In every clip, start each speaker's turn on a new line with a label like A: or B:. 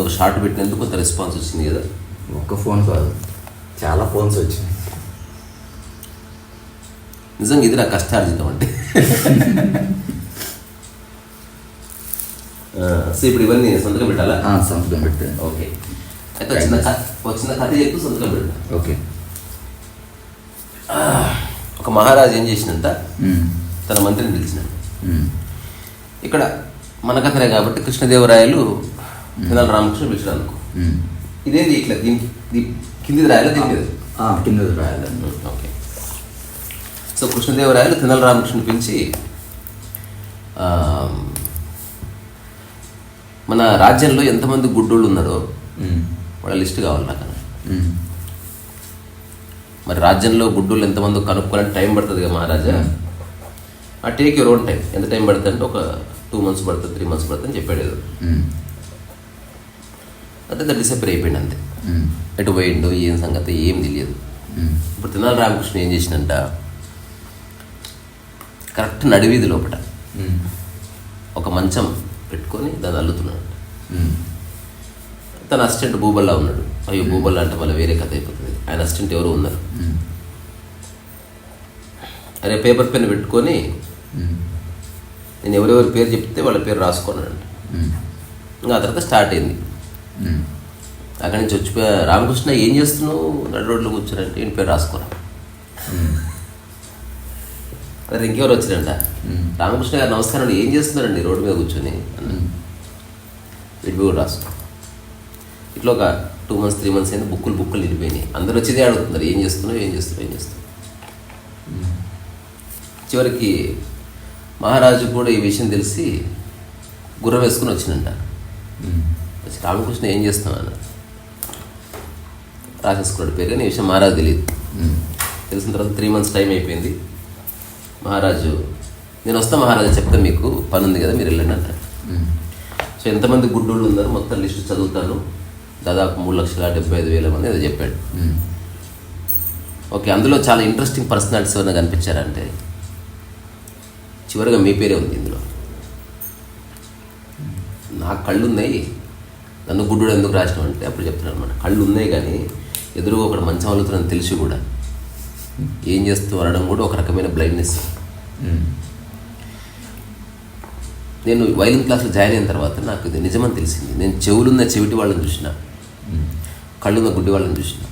A: ఒక షార్ట్ పెట్టినందుకు కొంత రెస్పాన్స్ వచ్చింది కదా.
B: ఒక్క ఫోన్ కాదు. చాలా ఫోన్స్ వచ్చినాయి.
A: నిజంగా ఇది నా కష్టార్జితం అంటే. సో ఇప్పుడు ఇవన్నీ సంతకం పెట్టాలా?
B: సంతకం పెట్టాను.
A: ఓకే. అయితే వచ్చిన వచ్చిన కథ చెప్పు సంతకం పెట్టా
B: ఓకే.
A: ఒక మహారాజు ఏం చేసినంత తన మంత్రిని పిలిచినాడు. ఇక్కడ మన కథనే కాబట్టి కృష్ణదేవరాయలు తెనాలి రామకృష్ణ పిలిచాడు అనుకో. ఇదేంటి ఇట్లా దీని దీ- కిందిది రాయాలా దీని మీద
B: రాయాలండి
A: ఓకే. సో కృష్ణదేవరాయలు తెనాల రామకృష్ణ పిలిచి మన రాజ్యంలో ఎంతమంది గుడ్డోళ్ళు ఉన్నారో వాళ్ళ లిస్ట్ కావాలి నాకు. మరి రాజ్యంలో గుడ్డోళ్ళు ఎంతమంది కనుక్కోవాలంటే టైం పడుతుంది కదా మహారాజా. ఆ టేక్ యూర్ ఓన్ టైం. ఎంత టైం పడుతుంది అంటే ఒక టూ మంత్స్ పడుతుంది త్రీ మంత్స్ పడుతుంది అని చెప్పాడు దాన్ని డిసప్పర్ అయిపోయింది అంతే. ఎటు పోయిండు ఏం సంగతి ఏం తెలియదు. ఇప్పుడు తెనాలి రామకృష్ణ ఏం చేసినంట కరెక్ట్ నడివీధి లోపల ఒక మంచం పెట్టుకొని దాన్ని అల్లుతున్నాడు తన అసిస్టెంట్ భూబల్లా ఉన్నాడు. అయ్యో భూబల్లా అంటే మళ్ళీ వేరే కథ అయిపోతుంది. ఆయన అసిస్టెంట్ ఎవరు ఉన్నారు. అరే పేపర్ పెన్ పెట్టుకొని నేను ఎవరెవరి పేరు చెప్తే వాళ్ళ పేరు రాసుకున్నాడు ఇంకా ఆ తర్వాత స్టార్ట్ అయింది. అక్కడి నుంచి వచ్చిపోయా. రామకృష్ణ ఏం చేస్తున్నావు? నడు రోడ్లో కూర్చోనంటే ఈయన పేరు రాసుకోరా. అదే ఇంకెవరు వచ్చారంట. రామకృష్ణ గారు నమస్కారం ఏం చేస్తున్నారండి రోడ్డు మీద కూర్చొని? వీటి కూడా రాసుకో. ఇట్లా ఒక టూ మంత్స్ త్రీ మంత్స్ అయింది బుక్కులు బుక్కులు నిండిపోయినాయి. అందరూ వచ్చేదే అడుగుతున్నారు. ఏం చేస్తున్నావు? ఏం చేస్తున్నావు? ఏం చేస్తున్నావు? చివరికి మహారాజు కూడా ఈ విషయం తెలిసి గుర్రం వేసుకుని వచ్చినంట. రామకృష్ణ ఏం చేస్తున్నావు అన్న రాసేసుకున్నాడు పేరు కానీ ఈ విషయం మహారాజు తెలియదు. తెలిసిన తర్వాత త్రీ మంత్స్ టైం అయిపోయింది. మహారాజు నేను వస్తా మహారాజు చెప్తాను మీకు పని ఉంది కదా మీరు వెళ్ళండి అంటాడు. సో ఎంతమంది గుడ్డోళ్ళు ఉన్నారు మొత్తం లిస్టు చదువుతాను. దాదాపు మూడు లక్షల డెబ్బై ఐదు వేల మంది ఏదో చెప్పాడు. ఓకే అందులో చాలా ఇంట్రెస్టింగ్ పర్సనాలిటీస్ ఏమైనా కనిపించారంటే చివరిగా మీ పేరే ఉంది ఇందులో. నాకు కళ్ళు ఉన్నాయి నన్ను గుడ్డుడు ఎందుకు రాసినావు అంటే అప్పుడు చెప్తున్నాను అనమాట కళ్ళు ఉన్నాయి కానీ ఎదురుగా ఒకటి మంచం అలుగుతుందని తెలిసి కూడా. ఏం చేస్తూ అనడం కూడా ఒక రకమైన బ్లైండ్నెస్ నేను వైలిన్ క్లాస్లో జాయిన్ అయిన తర్వాత నాకు ఇది నిజమని తెలిసింది. నేను చెవులున్న చెవిటి వాళ్ళని చూసిన. కళ్ళున్న గుడ్డి వాళ్ళని చూసిన.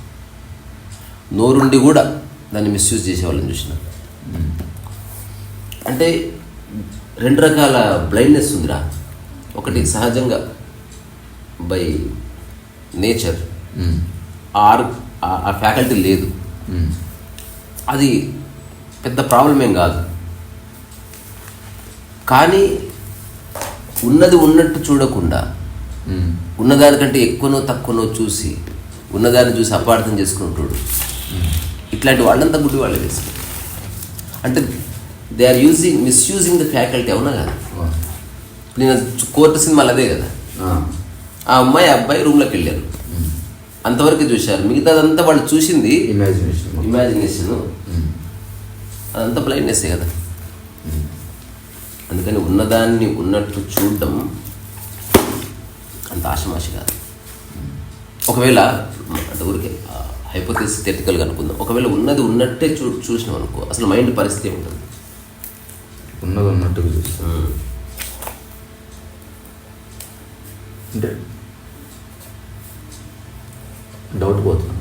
A: నోరుండి కూడా దాన్ని మిస్యూజ్ చేసే వాళ్ళని చూసిన. అంటే రెండు రకాల బ్లైండ్నెస్ ఉందిరా. ఒకటి సహజంగా బై నేచర్ ఆర్ ఆ ఫ్యాకల్టీ లేదు.
B: ఉమ్,
A: అది పెద్ద ప్రాబ్లం ఏం కాదు. కానీ ఉన్నది ఉన్నట్టు చూడకుండా
B: ఉమ్,
A: ఉన్నదానికంటే ఎక్కువనో తక్కువనో చూసి ఉన్నదాన్ని చూసి అపార్థం చేసుకుంటాడు ఇట్లాంటి వాళ్ళంతా గుడ్డి వాళ్ళే వేసి. అంటే they are using misusing the faculty అవునా కదా? ఇప్పుడు నేను కోర్టు సినిమాలు అదే కదా.
B: ఆ,
A: అమ్మాయి అబ్బాయి రూమ్లోకి వెళ్ళారు. అంతవరకు చూశారు. మిగతాదంతా వాళ్ళు చూసింది
B: ఇమాజినేషన్
A: ఇమాజినేషన్ అదంతా బ్లైండ్నెస్ కదా. అందుకని ఉన్నదాన్ని ఉన్నట్టు చూడడం అంత ఆశమాషి కాదు. ఒకవేళ అంటే ఊరికే హైపోతెసిస్ థెటికల్గా అనుకుందాం. ఒకవేళ ఉన్నది ఉన్నట్టే చూ చూసినాం అనుకో అసలు మైండ్ పరిస్థితి ఉంటుంది
B: ఉన్నది ఉన్నట్టుగా చూస్తాం. అంటే డౌట్ పోతున్నాను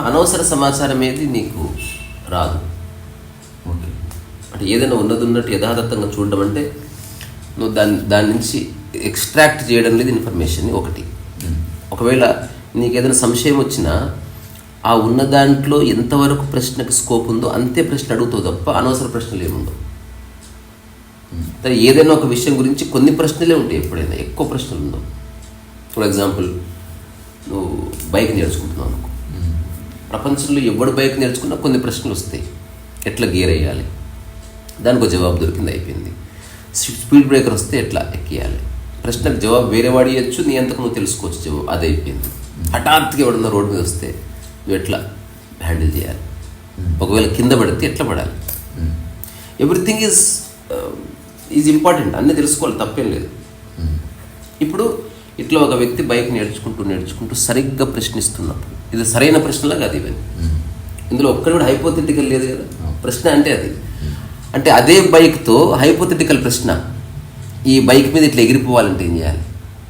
A: అనవసర సమాచారం ఏది నీకు రాదు.
B: ఓకే.
A: అంటే ఏదైనా ఉన్నది ఉన్నట్టు యథాతథంగా చూడడం అంటే నువ్వు దాని దాని నుంచి ఎక్స్ట్రాక్ట్ చేయడం లేదు ఇన్ఫర్మేషన్ ఒకటి. ఒకవేళ నీకు ఏదైనా సంశయం వచ్చినా ఆ ఉన్న దాంట్లో ఎంతవరకు ప్రశ్నకు స్కోప్ ఉందో అంతే ప్రశ్న అడుగుతావు తప్ప అనవసర ప్రశ్నలు ఏముండవు. సరే ఏదైనా ఒక విషయం గురించి కొన్ని ప్రశ్నలే ఉంటాయి ఎప్పుడైనా ఎక్కువ ప్రశ్నలు ఉండవు. ఫర్ ఎగ్జాంపుల్ నువ్వు బైక్ నేర్చుకుంటున్నావు అనుకో. ప్రపంచంలో ఎవడు బైక్ నేర్చుకున్నా కొన్ని ప్రశ్నలు వస్తాయి. ఎట్లా గేర్ వేయాలి? దానికి ఒక జవాబు దొరికింది అయిపోయింది. స్పీడ్ బ్రేకర్ వస్తే ఎట్లా ఎక్కియాలి? ప్రశ్నకు జవాబు వేరే వాడు ఇవ్వచ్చు నీ అంతకు నువ్వు తెలుసుకోవచ్చు జవాబు అది అయిపోయింది. హఠాత్తుగా ఎవడన్నా రోడ్డు మీద వస్తే నువ్వు ఎట్లా హ్యాండిల్ చేయాలి? ఒకవేళ కింద పడితే ఎట్లా పడాలి? ఎవ్రీథింగ్ ఈజ్ ఈజ్ ఇంపార్టెంట్ అన్నీ తెలుసుకోవాలి తప్పేం లేదు. ఇప్పుడు ఇట్లా ఒక వ్యక్తి బైక్ నేర్చుకుంటూ నేర్చుకుంటూ సరిగ్గా ప్రశ్నిస్తున్నప్పుడు ఇది సరైన ప్రశ్నలా కాదు ఇవన్నీ ఇందులో ఒక్కడు కూడా హైపోథెటికల్ లేదు కదా. ప్రశ్న అంటే అది. అంటే అదే బైక్తో హైపోథెటికల్ ప్రశ్న. ఈ బైక్ మీద ఇట్లా ఎగిరిపోవాలంటే ఏం చేయాలి?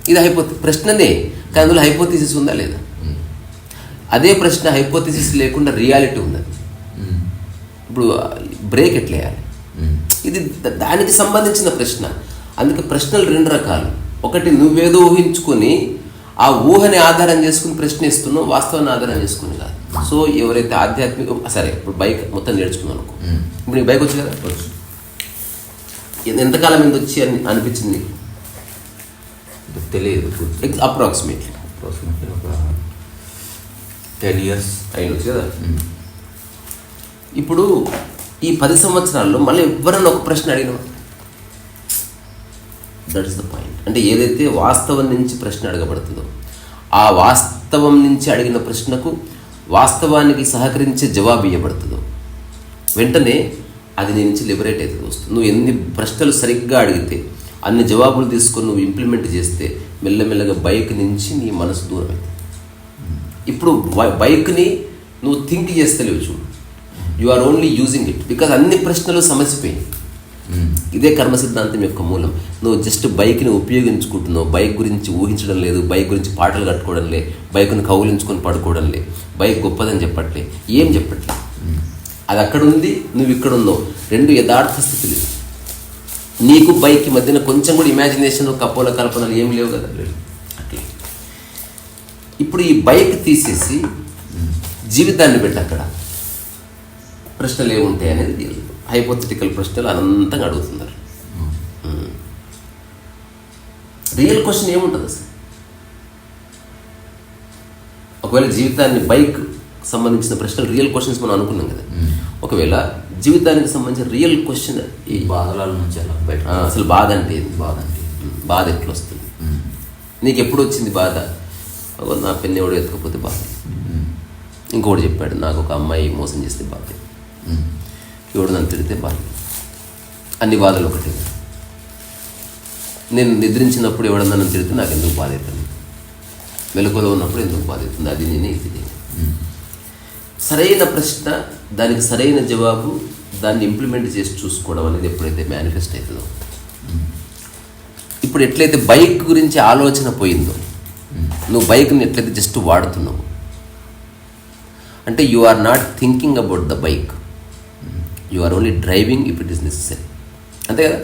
A: ఇది హైపోథి ప్రశ్ననే కానీ అందులో హైపోథిసిస్ ఉందా లేదా? అదే ప్రశ్న హైపోథిసిస్ లేకుండా రియాలిటీ ఉన్నది. ఇప్పుడు బ్రేక్ ఎట్లా వేయాలి? ఇది దానికి సంబంధించిన ప్రశ్న. అందుకే ప్రశ్నలు రెండు రకాలు. ఒకటి నువ్వేదో ఊహించుకొని ఆ ఊహని ఆధారం చేసుకుని ప్రశ్న ఇస్తున్నావు వాస్తవాన్ని ఆధారం చేసుకుని కాదు. సో ఎవరైతే ఆధ్యాత్మిక సరే ఇప్పుడు బైక్ మొత్తం నేర్చుకున్నాను అనుకో. ఇప్పుడు నీకు బైక్ వచ్చి కదా? ఎంతకాలం మీద వచ్చి అని అనిపించింది నీకు?
B: తెలియదు
A: అప్రాక్సిమేట్లీ
B: అప్రాక్సిమేట్లీ ఒక టెన్ ఇయర్స్
A: అయినొచ్చు కదా? ఇప్పుడు ఈ పది సంవత్సరాల్లో మళ్ళీ ఎవరైనా ఒక ప్రశ్న అడిగినా దట్ ఇస్ ద పాయింట్. అంటే ఏదైతే వాస్తవం నుంచి ప్రశ్న అడగబడుతుందో ఆ వాస్తవం నుంచి అడిగిన ప్రశ్నకు వాస్తవానికి సహకరించే జవాబు ఇవ్వబడుతుందో వెంటనే అది నీ నుంచి లిబరేట్ అవుతుంది వస్తుంది నువ్వు ఎన్ని ప్రశ్నలు సరిగ్గా అడిగితే అన్ని జవాబులు తీసుకొని నువ్వు ఇంప్లిమెంట్ చేస్తే మెల్లమెల్లగా బైక్ నుంచి నీ మనసు దూరం అవుతుంది. ఇప్పుడు బై- బైక్ని నువ్వు థింక్ చేస్తలేవు చూడు. You are only using it because అన్ని ప్రశ్నలు సమసిపోయినాయి ఇదే కర్మ సిద్ధాంతం యొక్క మూలం. నువ్వు జస్ట్ బైక్ని ఉపయోగించుకుంటున్నావు. బైక్ గురించి ఊహించడం లేదు. బైక్ గురించి పాటలు కట్టుకోవడం లే. బైక్ను కౌలించుకొని పడుకోవడం లే. బైక్ గొప్పదని చెప్పట్లే. ఏం చెప్పట్లే? అది అక్కడ ఉంది నువ్వు ఇక్కడ ఉన్నావు. రెండు యథార్థ స్థితులు. నీకు బైక్ మధ్యన కొంచెం కూడా ఇమాజినేషన్ కపోల కల్పనలు ఏం లేవు కదా? అట్లా. ఇప్పుడు ఈ బైక్ తీసేసి జీవితాన్ని పెట్టి అక్కడ. ప్రశ్నలు ఏముంటాయి అనేది హైపోథెటికల్ ప్రశ్నలు అనంతంగా అడుగుతున్నారు. రియల్ క్వశ్చన్ ఏముంటుంది అసలు? ఒకవేళ జీవితాన్ని బైక్ సంబంధించిన ప్రశ్నలు రియల్ క్వశ్చన్స్ మనం అనుకున్నాం కదా. ఒకవేళ జీవితానికి సంబంధించిన రియల్ క్వశ్చన్
B: ఈ బాధల నుంచి అలా బయట
A: అసలు బాధ అంటే ఏంది?
B: బాధ అంటే
A: ఉమ్, బాధ ఎట్లా వస్తుంది నీకు ఎప్పుడు వచ్చింది బాధ? నా పెన్ను ఎవడు ఎత్తుకపోతే బాధ. ఇంకోటి చెప్పాడు నాకు ఒక అమ్మాయి మోసం చేస్తే బాధ. ఎవడు నన్ను తిడితే బాగుంది అన్ని బాధలు ఒకటి. నేను నిద్రించినప్పుడు ఎవడన్నా నన్ను తిడితే నాకు ఎందుకు బాధ అవుతుంది? మెలకులో ఉన్నప్పుడు ఎందుకు బాధ అవుతుంది? అది నేను ఇది నేను. సరైన ప్రశ్న దానికి సరైన జవాబు దాన్ని ఇంప్లిమెంట్ చేసి చూసుకోవడం అనేది ఎప్పుడైతే మేనిఫెస్ట్ అవుతుందో. ఇప్పుడు ఎట్లయితే బైక్ గురించి ఆలోచన పోయిందో నువ్వు బైక్ని ఎట్లయితే జస్ట్ వాడుతున్నావు అంటే you are not thinking about the bike you are only driving if it is necessary అంతే కదా?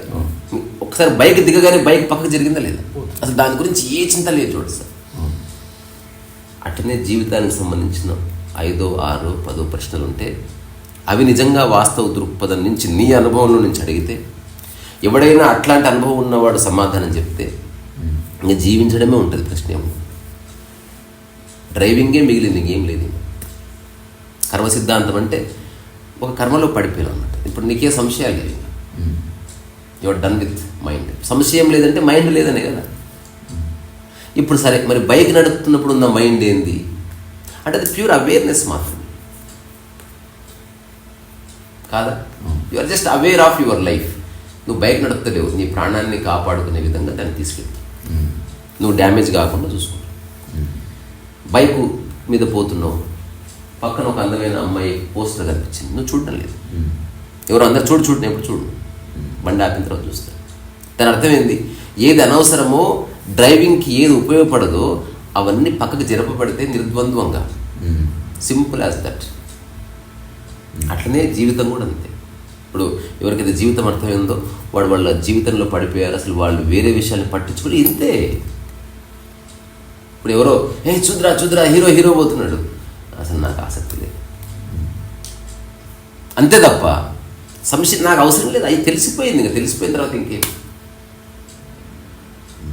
A: ఒకసారి బైక్ దిగగానే బైక్ పక్కకు జరిగిందా లేదా? అసలు దాని గురించి ఏ చింత లేదు చూడు సార్. అట్లనే జీవితానికి సంబంధించిన ఐదో ఆరో పదో ప్రశ్నలు ఉంటే అవి నిజంగా వాస్తవ దృక్పథం నుంచి నీ అనుభవంలో నుంచి అడిగితే ఎవడైనా అట్లాంటి అనుభవం ఉన్నవాడు సమాధానం చెప్తే ఇంకా జీవించడమే ఉంటుంది ప్రశ్న ఏమో డ్రైవింగే మిగిలింది ఇంకేం లేదు. కర్మ సిద్ధాంతం అంటే ఒక కర్మలో పడిపోయాను అన్నమాట. ఇప్పుడు నీకే సంశయాలు లేవు యువర్ డన్ విత్ మైండ్ సంశయం లేదంటే మైండ్ లేదనే కదా. ఇప్పుడు సరే మరి బైక్ నడుపుతున్నప్పుడు ఉన్న మైండ్ ఏంది? అంటే అది ప్యూర్ అవేర్నెస్ మాత్రమే. కాదా? You are just aware of your life నువ్వు బైక్ నడుపుతలేవు. నీ ప్రాణాన్ని కాపాడుకునే విధంగా దాన్ని తీసుకెళ్తావు నువ్వు డ్యామేజ్ కాకుండా చూసుకుంటావు బైకు మీద పోతున్నావు. పక్కన ఒక అందమైన అమ్మాయి పోస్టర్ కనిపించింది. నువ్వు చూడడం లేదు ఎవరు అందరు చూడు చూడు ఎప్పుడు చూడు. బండి ఆపిన తర్వాత చూస్తాను దాని అర్థం ఏంది? ఏది అనవసరమో డ్రైవింగ్కి ఏది ఉపయోగపడదో అవన్నీ పక్కకు జరపబడితే నిర్ద్వంద్వంగా. సింపుల్ యాజ్ దట్ అట్లనే జీవితం కూడా అంతే. ఇప్పుడు ఎవరికైతే జీవితం అర్థమైందో వాడు వాళ్ళ జీవితంలో పడిపోయారు అసలు వాళ్ళు వేరే విషయాన్ని పట్టించుకుని ఇంతే. ఇప్పుడు ఎవరో ఏ చూద్రా చూద్రా హీరో హీరో పోతున్నాడు. నాకు ఆసక్తి లేదు. అంతే తప్ప సంశయం నాకు అవసరం లేదు. అది తెలిసిపోయింది ఇంకా. తెలిసిపోయిన తర్వాత ఇంకేం?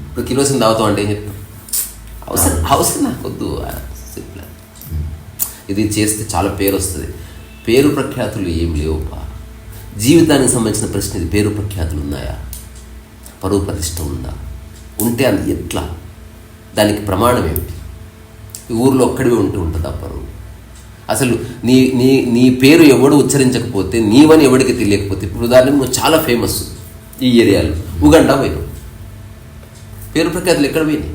A: ఇప్పుడు కిరోసిన్ తాగుతాం అంటే ఏం చెప్తాం అవసరం అవసరం నాకు వద్దు. సింపుల్ ఇది చేస్తే చాలా పేరు వస్తుంది. పేరు ప్రఖ్యాతులు ఏం లేవు పా జీవితానికి సంబంధించిన ప్రశ్న ఇది. పేరు ప్రఖ్యాతులు ఉన్నాయా? పరువు ప్రతిష్ట ఉందా? ఉంటే అది ఎట్లా? దానికి ప్రమాణం ఏమిటి? ఈ ఊర్లో ఒక్కడివే ఉంటూ ఉంటుందా పరువు? అసలు నీ నీ నీ పేరు ఎవడు ఉచ్చరించకపోతే నీవని ఎవడికి తెలియకపోతే ఇప్పుడు ఉదాహరణకు నువ్వు చాలా ఫేమస్ ఈ ఏరియాలో. ఉగండా పోయినావు. పేరు ప్రఖ్యాతులు ఎక్కడ పోయినాయి?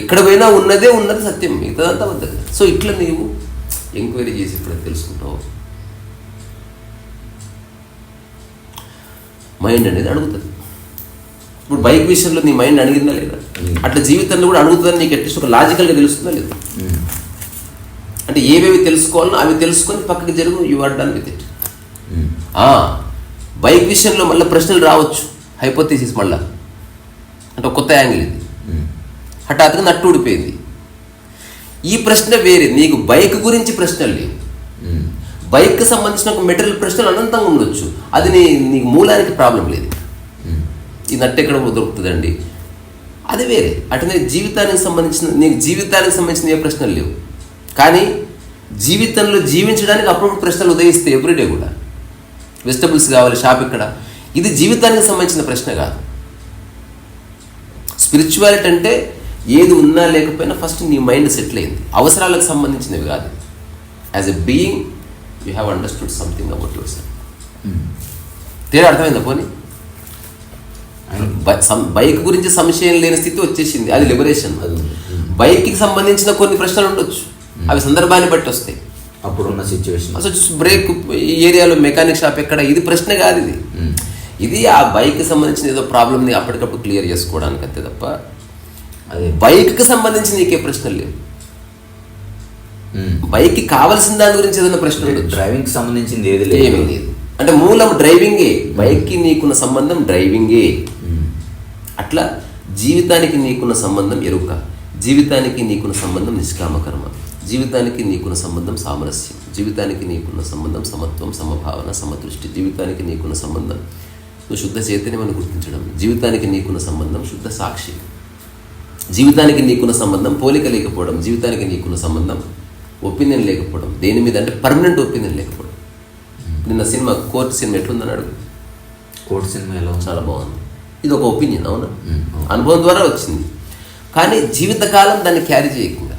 A: ఎక్కడ పోయినా ఉన్నదే ఉన్నది సత్యం మిగతాదంతా వద్దు సో ఇట్లా నీవు ఎంక్వైరీ చేసి ఇప్పుడు తెలుసుకుంటావు? మైండ్ అనేది అడుగుతుంది. ఇప్పుడు బైక్ విషయంలో నీ మైండ్ అడిగిందా లేదా? అట్లా జీవితంలో కూడా అడుగుతుందని నీకు అట్లీస్ట్ ఒక లాజికల్గా తెలుస్తుందా లేదా. అంటే ఏవేవి తెలుసుకోవాలో అవి తెలుసుకొని పక్కకి జరుగు you are done with it. Bike విషయంలో మళ్ళీ ప్రశ్నలు రావచ్చు. హైపోతీసిస్ మళ్ళా. అంటే ఒక కొత్త యాంగిల్ ఇది.
B: ఉమ్.
A: హఠాత్తుగా నట్టు ఊడిపోయింది. ఈ ప్రశ్న వేరే. నీకు బైక్ గురించి ప్రశ్నలు లేవు. బైక్కి సంబంధించిన ఒక మెటీరియల్ ప్రశ్నలు అనంతంగా ఉండొచ్చు. అది నీ నీకు మూలానికి ప్రాబ్లం లేదు.
B: ఉమ్.
A: ఈ నట్టు ఎక్కడ దొరుకుతుందండి? అది వేరే. అటనే జీవితానికి సంబంధించిన నీకు జీవితానికి సంబంధించిన ఏ ప్రశ్నలు లేవు. కానీ జీవితంలో జీవించడానికి అప్పుడప్పుడు ప్రశ్నలు ఉదయిస్తాయి ఎవ్రీడే కూడా. వెజిటబుల్స్ కావాలి షాప్ ఇక్కడ. ఇది జీవితానికి సంబంధించిన ప్రశ్న కాదు. స్పిరిచువాలిటీ అంటే ఏది ఉన్నా లేకపోయినా ఫస్ట్ నీ మైండ్ సెటిల్ అయింది. అవసరాలకు సంబంధించినవి కాదు. As a being you have understood something about yourself. తేడా అర్థమైందా పోనీ? సం- బైక్ గురించి సంశయం లేని స్థితి వచ్చేసింది. అది లిబరేషన్
B: అది ఉంది.
A: బైక్కి సంబంధించిన కొన్ని ప్రశ్నలు ఉండొచ్చు. అవి సందర్భాన్ని బట్టి వస్తాయి.
B: అప్పుడున్న సిచ్యువేషన్
A: అసలు బ్రేక్ ఈ ఏరియాలో మెకానిక్ షాప్ ఎక్కడ? ఇది ప్రశ్న కాదు ఇది.
B: ఉమ్.
A: ఇది ఆ బైక్కి సంబంధించిన ఏదో ప్రాబ్లమ్ని అప్పటికప్పుడు క్లియర్ చేసుకోవడానికి అంతే తప్ప
B: అదే.
A: బైక్కి సంబంధించి నీకే ప్రశ్నలు లేవు. బైక్కి కావాల్సిన దాని గురించి ఏదైనా ప్రశ్న ఉండొచ్చు.
B: డ్రైవింగ్ సంబంధించింది ఏది లేదు.
A: అంటే మూలం డ్రైవింగే బైక్కి నీకున్న సంబంధం డ్రైవింగే. అట్లా జీవితానికి నీకున్న సంబంధం ఎరుక జీవితానికి నీకున్న సంబంధం నిష్కామ కర్మ జీవితానికి నీకున్న సంబంధం సామరస్యం జీవితానికి నీకున్న సంబంధం సమత్వం సమభావన సమదృష్టి జీవితానికి నీకున్న సంబంధం. నువ్వు శుద్ధ చైతన్యమని గుర్తించడం జీవితానికి నీకున్న సంబంధం శుద్ధ సాక్షి. జీవితానికి నీకున్న సంబంధం పోలిక లేకపోవడం జీవితానికి నీకున్న సంబంధం ఒపీనియన్ లేకపోవడం దేని మీద అంటే పర్మనెంట్ ఒపీనియన్ లేకపోవడం. నిన్న సినిమా కోర్టు సినిమా ఎట్లుందని అడుగు.
B: కోర్ట్ సినిమా ఎలా
A: చాలా బాగుంది. ఇది ఒక ఒపీనియన్ అవును. అనుభవం ద్వారా వచ్చింది. కానీ జీవితకాలం దాన్ని క్యారీ చేయకుండా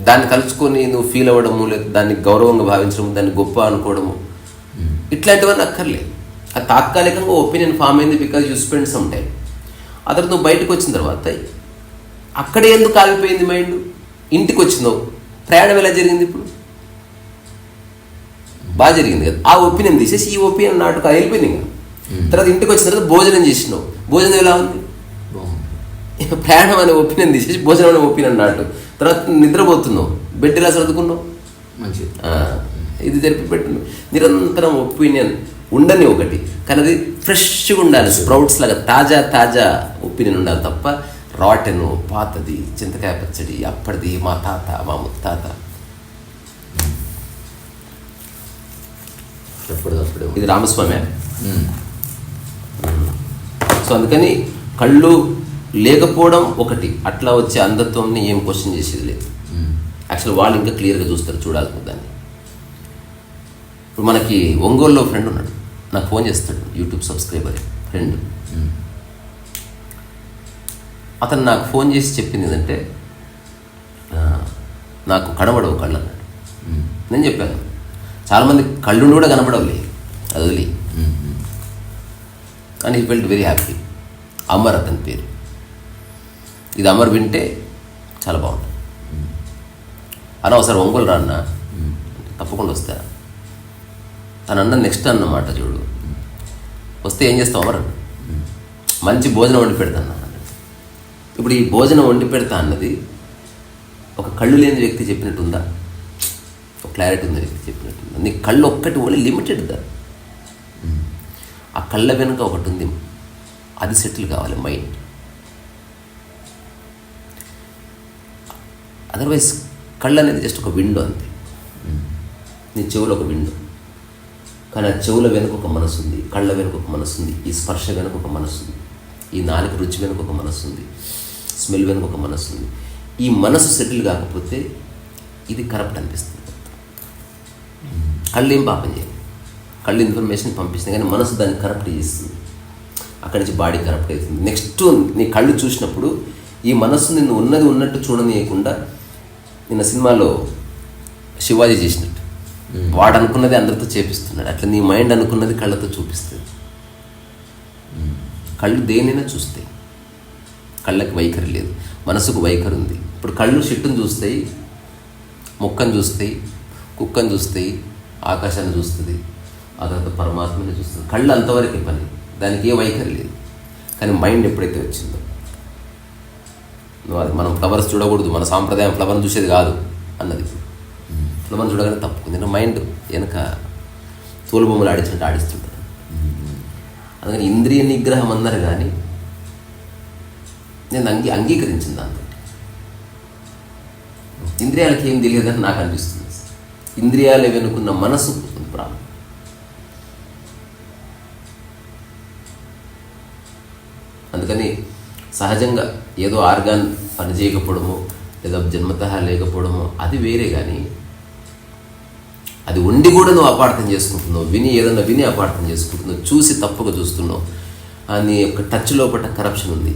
A: దాన్ని కలుసుకొని నువ్వు ఫీల్ అవ్వడము లేదా దాన్ని గౌరవంగా భావించడం దాన్ని గొప్ప అనుకోవడము.
B: ఉమ్.
A: ఇట్లాంటివన్నీ అక్కర్లేదు అది తాత్కాలికంగా ఒపీనియన్ ఫామ్ అయింది because you spend some time ఆ తర్వాత నువ్వు బయటకు వచ్చిన తర్వాత అక్కడే ఎందుకు ఆగిపోయింది మైండ్ ఇంటికి వచ్చినావు. ప్రయాణం ఎలా జరిగింది ఇప్పుడు? బాగా జరిగింది కదా. ఆ ఒపీనియన్ తీసేసి ఈ ఒపీనియన్ నాటుకు వెళ్ళిపోయింది ఇంకా
B: Hmm.
A: తర్వాత ఇంటికి వచ్చిన తర్వాత భోజనం చేసినావు. భోజనం ఎలా ఉంది? ప్రయాణం అనే ఒపీనియన్ తీసేసి భోజనం అనే ఒపీనియన్ నాటు. తర్వాత నిద్రపోతున్నావు. బెడ్ ఎలా సర్దుకున్నావు
B: మంచిది.
A: ఇది జరిపి పెట్టు నిరంతరం ఒపీనియన్ ఉండని ఒకటి. కానీ అది ఫ్రెష్గా ఉండాలి. స్ప్రౌట్స్ లాగా తాజా తాజా ఒపీనియన్ ఉండాలి తప్ప రాటెను పాతది చింతకాయ పచ్చడి అప్పటిది మా తాత మా ముత్తాత. ఇది రామస్వామి. సో అందుకని కళ్ళు లేకపోవడం ఒకటి అట్లా వచ్చే అంధత్వంని ఏం క్వశ్చన్ చేసేది లేదు. యాక్చువల్ వాళ్ళు ఇంకా క్లియర్గా చూస్తారు చూడాల్సిన దాన్ని ఇప్పుడు మనకి ఒంగోలులో ఫ్రెండ్ ఉన్నాడు నాకు ఫోన్ చేస్తాడు యూట్యూబ్ సబ్స్క్రైబర్ ఫ్రెండ్. అతను నాకు ఫోన్ చేసి చెప్పింది ఏంటంటే "ఆ, నాకు కనబడవు కళ్ళు అన్నాడు. నేను చెప్పాను చాలామంది కళ్ళు కూడా కనబడవులే అది వదిలి. And he felt very happy Amar అతని పేరు ఇది అమర్ వింటే చాలా బాగుంటుంది. అన్న ఒకసారి ఒంగోలు రా అన్న తప్పకుండా వస్తా. తను అన్న నెక్స్ట్ అన్నమాట చూడు. వస్తే ఏం చేస్తావు అమర్? మంచి భోజనం వండి పెడతా ఇప్పుడు ఈ భోజనం వండి పెడతా అన్నది ఒక కళ్ళు లేని వ్యక్తి చెప్పినట్టుందా? ఒక క్లారిటీ ఉంది వ్యక్తి చెప్పినట్టుందా? నీ కళ్ళు ఒక్కటి ఓన్లీ లిమిటెడ్ దా? ఆ కళ్ళ వెనుక ఒకటి ఉంది. అది సెటిల్ కావాలి మైండ్ అదర్వైజ్ కళ్ళు అనేది జస్ట్ ఒక విండో అంతే. నీ చెవులో ఒక విండో కానీ ఆ చెవుల వెనుక ఒక మనసు ఉంది కళ్ళ వెనుక ఒక మనసు ఉంది ఈ స్పర్శ వెనుక ఒక మనసు ఉంది ఈ నాలుక రుచి వెనుక ఒక మనసు ఉంది స్మెల్ వెనుక ఒక మనసు ఉంది ఈ మనసు సెటిల్ కాకపోతే ఇది కరప్ట్ అనిపిస్తుంది. కళ్ళు ఏం పాపం చేయాలి? కళ్ళు ఇన్ఫర్మేషన్ పంపిస్తుంది కానీ మనసు దాన్ని కరప్ట్ చేస్తుంది. అక్కడి నుంచి బాడీ కరప్ట్ అవుతుంది. నెక్స్ట్ నీ కళ్ళు చూసినప్పుడు ఈ మనసు నిన్ను ఉన్నది ఉన్నట్టు చూడనీయకుండా నిన్న సినిమాలో శివాజీ చేసినట్టు. వాడు అనుకున్నది అందరితో చేపిస్తున్నాడు. అట్లా నీ మైండ్ అనుకున్నది కళ్ళతో చూపిస్తుంది. కళ్ళు దేనైనా చూస్తాయి కళ్ళకి వైఖరి లేదు. మనసుకు వైఖరి ఉంది. ఇప్పుడు కళ్ళు చెట్టును చూస్తాయి మొక్కను చూస్తాయి కుక్కను చూస్తాయి ఆకాశాన్ని చూస్తుంది. ఆ తర్వాత పరమాత్మని చూస్తుంది. కళ్ళు అంతవరకే పని. దానికి ఏ వైఖరి లేదు. కానీ మైండ్ ఎప్పుడైతే వచ్చిందో అది మనం ఫ్లవర్స్ చూడకూడదు. మన సాంప్రదాయం ఫ్లవర్ని చూసేది కాదు అన్నది. ఫ్లవర్ని చూడగానే తప్పుకుంది. మైండ్ వెనక తోలుబొమ్మలు ఆడించినట్టు ఆడిస్తుంటారు అందుకని ఇంద్రియ నిగ్రహం అన్నారు కానీ నేను అంగీ అంగీకరించింది దాన్ని ఇంద్రియాలకి ఏం తెలియదని నాకు అనిపిస్తుంది. ఇంద్రియాలు వెనుకున్న మనసు ప్రాణం. ప్రాబ్లం అందుకని సహజంగా ఏదో ఆర్గాన్ పనిచేయకపోవడము లేదా జన్మత లేకపోవడము అది వేరే కానీ అది ఉండి కూడా నువ్వు అపార్థం చేసుకుంటున్నావు విని ఏదన్నా విని అపార్థం చేసుకుంటున్నావు చూసి తప్పుగా చూస్తున్నావు ఆ నీ యొక్క టచ్ లోపల కరప్షన్ ఉంది.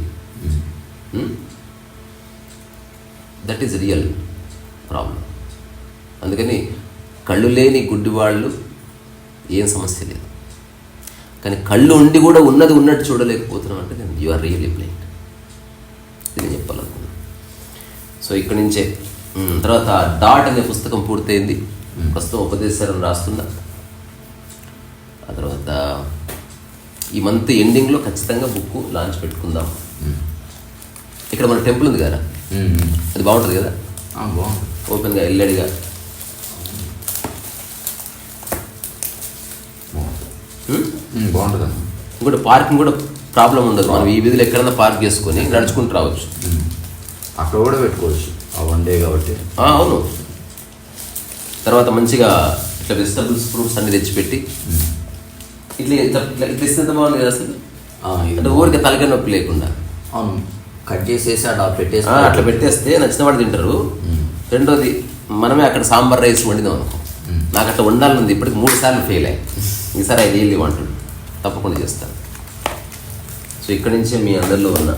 A: దట్ ఈస్ రియల్ ప్రాబ్లం అందుకని కళ్ళు లేని గుడ్డి వాళ్ళు ఏం సమస్య లేదు. కానీ కళ్ళు ఉండి కూడా ఉన్నది ఉన్నట్టు చూడలేకపోతున్నాం అంటే యు ఆర్ రియల్లీ బ్లైండ్ ఇది నేను చెప్పాలనుకున్నాను సో ఇక్కడి నుంచే. తర్వాత డాట్ అనే పుస్తకం పూర్తయింది. ప్రస్తుతం ఉపదేశాలను రాస్తున్నా. ఆ తర్వాత ఈ మంత్ ఎండింగ్లో ఖచ్చితంగా బుక్ లాంచ్ పెట్టుకుందాం. ఇక్కడ మన టెంపుల్ ఉంది కదా? అది బాగుంటుంది కదా? ఓపెన్గా ఎల్లడిగా.
B: బాగుంటుందమ్మా.
A: ఇంకోటి పార్కింగ్ కూడా ప్రాబ్లం ఉండదు. మనం ఈ వీధిలో ఎక్కడైనా పార్క్ చేసుకొని నడుచుకుంటూ రావచ్చు.
B: అక్కడ కూడా పెట్టుకోవచ్చు. ఆ వన్ డే కాబట్టి.
A: అవును. తర్వాత మంచిగా ఇట్లా వెజిటబుల్స్ ఫ్రూట్స్ అన్ని తెచ్చిపెట్టి. ఇట్లా ఇట్లా ఇట్లా ఇస్తే బాగుంది కదా అసలు? అంటే ఊరికి తలకాయ నొప్పి లేకుండా.
B: అవును. కట్ చేసేసి అలా పెట్టేసి
A: అట్లా పెట్టేస్తే నచ్చిన వాడు తింటారు. రెండోది మనమే అక్కడ సాంబార్ రైస్ వండినాం అనుకో. నాకు అట్లా వండాలనుంది ఇప్పటికి మూడు సార్లు ఫెయిల్ అయ్యి. ఈసారి ఐదు ఏళ్ళు వంటలు తప్పకుండా చేస్తాను సో ఇక్కడి నుంచే మీ అందరిలో ఉన్న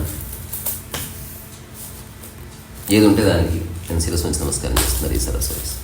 A: ఏది ఉంటే దానికి నేను శిరస్సు నమస్కారం చేస్తున్నారు ఈ సరస్వతి.